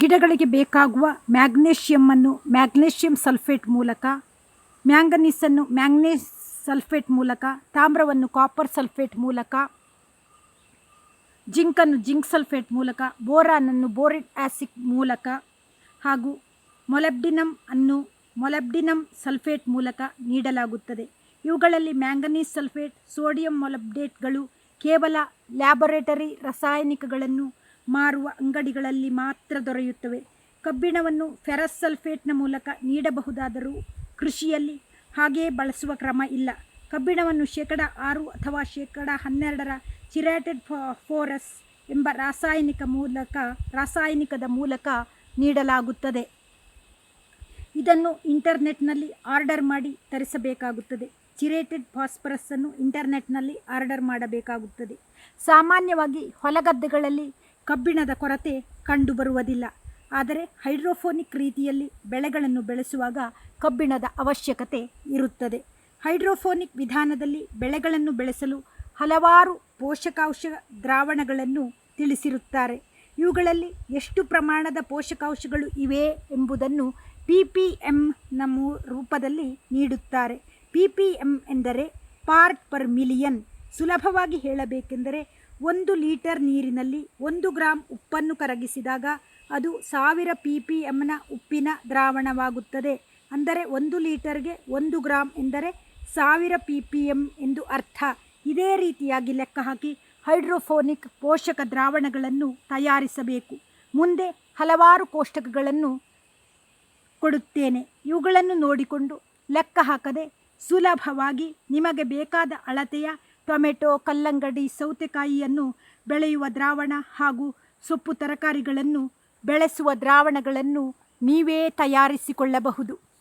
ಗಿಡಗಳಿಗೆ ಬೇಕಾಗುವ ಮ್ಯಾಗ್ನೇಷಿಯಮ್ಮನ್ನು magnesium sulphate ಮೂಲಕ ಮ್ಯಾಂಗನೀಸನ್ನು ಮ್ಯಾಂಗ್ನೇಸ್ ಸಲ್ಫೇಟ್ ಮೂಲಕ, ತಾಮ್ರವನ್ನು ಕಾಪರ್ ಸಲ್ಫೇಟ್ ಮೂಲಕ ಜಿಂಕನ್ನು ಜಿಂಕ್ ಸಲ್ಫೇಟ್ ಮೂಲಕ ಬೋರಾನನ್ನು ಬೋರಿಡ್ ಆಸಿಡ್ ಮೂಲಕ ಹಾಗೂ ಮೊಲೆಬ್ಡಿನಮ್ ಅನ್ನು ಮೊಲೆಬ್ಡಿನಮ್ ಸಲ್ಫೇಟ್ ಮೂಲಕ ನೀಡಲಾಗುತ್ತದೆ. ಇವುಗಳಲ್ಲಿ ಮ್ಯಾಂಗನೀಸ್ ಸಲ್ಫೇಟ್, ಸೋಡಿಯಂ ಮೊಲಬ್ಡೇಟ್ಗಳು ಕೇವಲ ಲ್ಯಾಬೊರೇಟರಿ ರಾಸಾಯನಿಕಗಳನ್ನು ಮಾರುವ ಅಂಗಡಿಗಳಲ್ಲಿ ಮಾತ್ರ ದೊರೆಯುತ್ತವೆ. ಕಬ್ಬಿಣವನ್ನು ಫೆರಸ್ ಸಲ್ಫೇಟ್ನ ಮೂಲಕ ನೀಡಬಹುದಾದರೂ ಕೃಷಿಯಲ್ಲಿ ಹಾಗೆಯೇ ಬಳಸುವ ಕ್ರಮ ಇಲ್ಲ. ಕಬ್ಬಿಣವನ್ನು ಶೇಕಡ ಆರು ಅಥವಾ ಶೇಕಡ ಹನ್ನೆರಡರ ಚಿರಾಟೆಡ್ ಫೋರಸ್ ಎಂಬ ರಾಸಾಯನಿಕ ಮೂಲಕ, ರಾಸಾಯನಿಕದ ಮೂಲಕ ನೀಡಲಾಗುತ್ತದೆ. ಇದನ್ನು ಇಂಟರ್ನೆಟ್ನಲ್ಲಿ ಆರ್ಡರ್ ಮಾಡಿ ತರಿಸಬೇಕಾಗುತ್ತದೆ. ಚಿರೇಟೆಡ್ ಫಾಸ್ಫರಸ್ಸನ್ನು ಇಂಟರ್ನೆಟ್ನಲ್ಲಿ ಆರ್ಡರ್ ಮಾಡಬೇಕಾಗುತ್ತದೆ. ಸಾಮಾನ್ಯವಾಗಿ ಹೊಲಗದ್ದೆಗಳಲ್ಲಿ ಕಬ್ಬಿಣದ ಕೊರತೆ ಕಂಡುಬರುವುದಿಲ್ಲ. ಆದರೆ ಹೈಡ್ರೋಫೋನಿಕ್ ರೀತಿಯಲ್ಲಿ ಬೆಳೆಗಳನ್ನು ಬೆಳೆಸುವಾಗ ಕಬ್ಬಿಣದ ಅವಶ್ಯಕತೆ ಇರುತ್ತದೆ. ಹೈಡ್ರೋಫೋನಿಕ್ ವಿಧಾನದಲ್ಲಿ ಬೆಳೆಗಳನ್ನು ಬೆಳೆಸಲು ಹಲವಾರು ಪೋಷಕಾಂಶ ದ್ರಾವಣಗಳನ್ನು ತಿಳಿಸಿರುತ್ತಾರೆ. ಇವುಗಳಲ್ಲಿ ಎಷ್ಟು ಪ್ರಮಾಣದ ಪೋಷಕಾಂಶಗಳು ಇವೆ ಎಂಬುದನ್ನು ಪಿ ಪಿ ಎಮ್ನ ಮೂ, ರೂಪದಲ್ಲಿ ನೀಡುತ್ತಾರೆ. ಪಿ ಪಿ ಎಂ ಎಂದರೆ ಪಾರ್ಟ್ ಪರ್ ಮಿಲಿಯನ್. ಸುಲಭವಾಗಿ ಹೇಳಬೇಕೆಂದರೆ ಒಂದು ಲೀಟರ್ ನೀರಿನಲ್ಲಿ ಒಂದು ಗ್ರಾಂ ಉಪ್ಪನ್ನು ಕರಗಿಸಿದಾಗ ಅದು ಸಾವಿರ ಪಿ ಪಿ ಎಮ್ನ ಉಪ್ಪಿನ ದ್ರಾವಣವಾಗುತ್ತದೆ. ಅಂದರೆ ಒಂದು ಲೀಟರ್ಗೆ ಒಂದು ಗ್ರಾಂ ಎಂದರೆ ಸಾವಿರ ಪಿ ಪಿ ಎಂ ಎಂದು ಅರ್ಥ. ಇದೇ ರೀತಿಯಾಗಿ ಲೆಕ್ಕ ಹಾಕಿ ಹೈಡ್ರೋಫೋನಿಕ್ ಪೋಷಕ ದ್ರಾವಣಗಳನ್ನು ತಯಾರಿಸಬೇಕು. ಮುಂದೆ ಹಲವಾರು ಕೋಷ್ಟಕಗಳನ್ನು ಕೊಡುತ್ತೇನೆ. ಇವುಗಳನ್ನು ನೋಡಿಕೊಂಡು ಲೆಕ್ಕ ಹಾಕದೆ ಸುಲಭವಾಗಿ ನಿಮಗೆ ಬೇಕಾದ ಅಳತೆಯ ಟೊಮೆಟೊ ಕಲ್ಲಂಗಡಿ ಸೌತೆಕಾಯಿಯನ್ನು ಬೆಳೆಯುವ ದ್ರಾವಣ ಹಾಗೂ ಸೊಪ್ಪು ತರಕಾರಿಗಳನ್ನು ಬೆಳೆಸುವ ದ್ರಾವಣಗಳನ್ನು ನೀವೇ ತಯಾರಿಸಿಕೊಳ್ಳಬಹುದು.